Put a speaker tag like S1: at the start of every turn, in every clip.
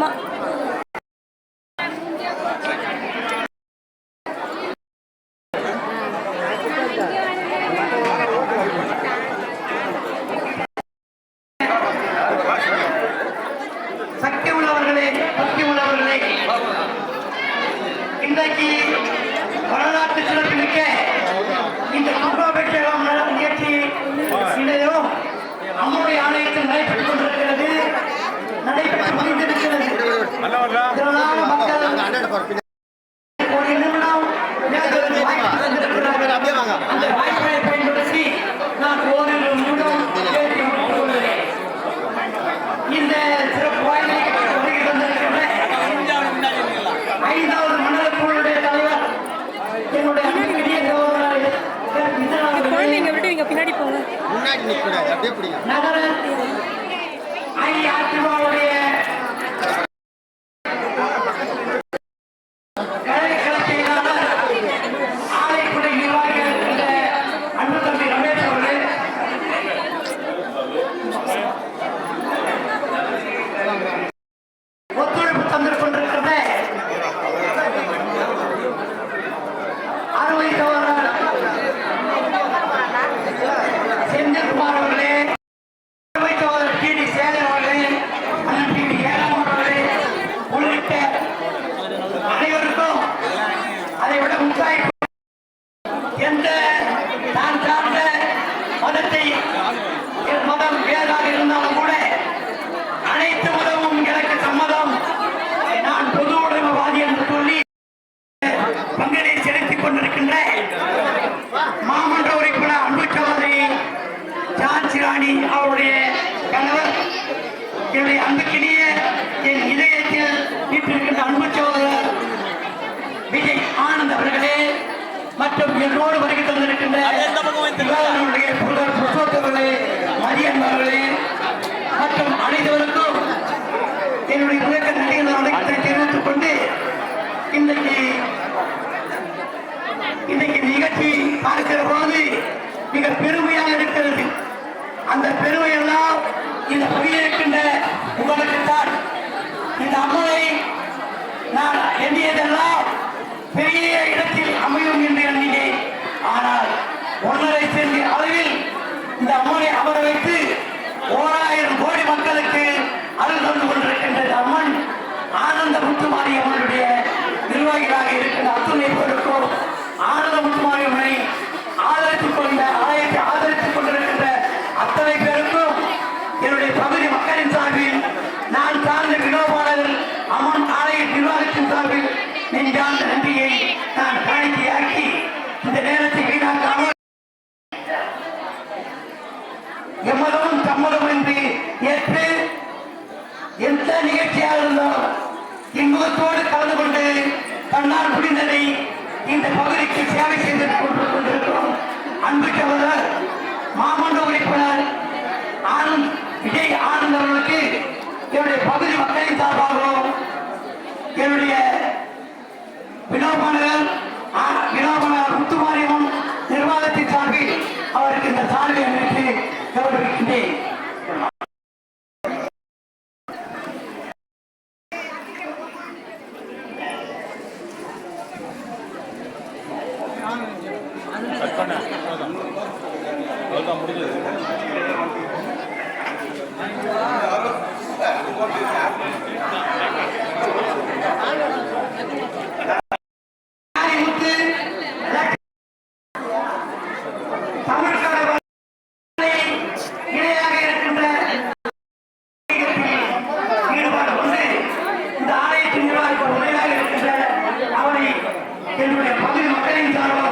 S1: Ma Thank
S2: you. நிற்கக்கூடாது அப்படியே
S3: பிடிக்கும் কোথায় மற்றும் என்னோடு வருகை தந்திருக்கின்ற புரோத்தவர்களே மரியன்மார்களே மற்றும் அனைவருக்கும் என்னுடைய இயக்க நடிகை நான் அனைத்து தெரிவித்துக் கொண்டு இன்னைக்கு இன்னைக்கு நிகழ்ச்சி பார்க்கிற போது மிக பெருமையாக இருக்கிறது. அந்த பெருமையெல்லாம் இந்த புதிய இருக்கின்ற உங்களுக்கு தான் நான் சார்ந்த வினோபாலகர் அம்மன் ஆலய நிர்வாகத்தின் சார்பில் நெஞ்சார்ந்த நன்றியை நான் காணிக்கையாக்கி இந்த நேரத்தை வீணாக்காமல் எம்மதமும் சம்மதம் என்று ஏற்று எந்த நிகழ்ச்சியாக இருந்தாலும் இன்பத்தோடு கலந்து கொண்டு தன்னால் முடிந்ததை இந்த பகுதிக்கு சேவை செய்து கொண்டிருக்கிறோம். அன்பு சகோதரர் மாமன்ற உறுப்பினர் ஆனந்த் விஜய் ஆனந்த் அவர்களுக்கு என்னுடைய பகுதி மக்களின் சார்பாகவும் என்னுடைய வினோபனர் வினோபனர் முத்துமாரியம்மன் நிர்வாகத்தின் சார்பில் அவருக்கு இந்த சார்பை அளித்து கௌரவிக்கின்றேன். கட் பண்ண. அவ்வளோதான் முடிஞ்சது. நம்முடைய பகுதி மக்களின் சார்பாக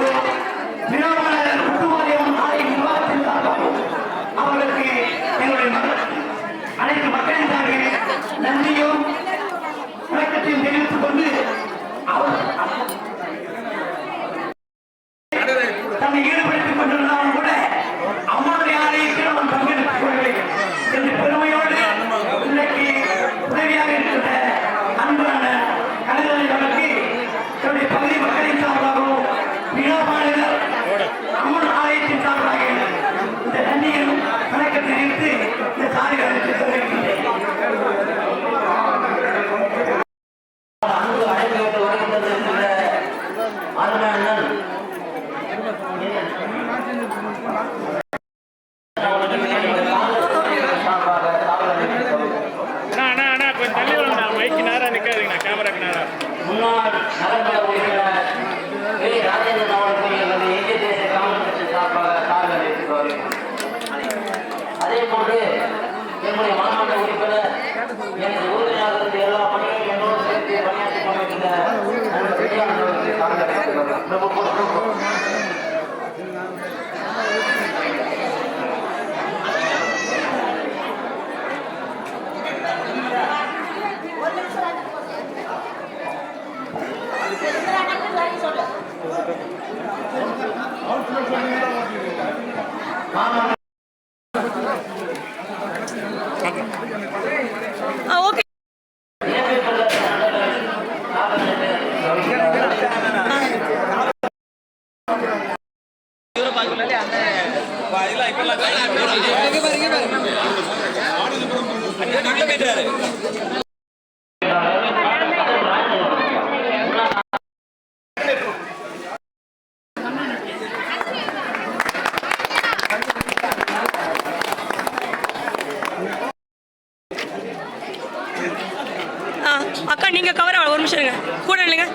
S1: முன்னாள் நகர்மன்ற உறுப்பினர் வே. ராஜேந்திரன் அவர்கள் இந்திய தேசிய காங்கிரஸ் கட்சி சார்பாக எடுத்து அதே போன்று எங்களுடைய மாநாட்டு
S4: அக்கா நீங்க கவர் ஒரு நிமிஷம் இருங்க. கூட இல்லைங்க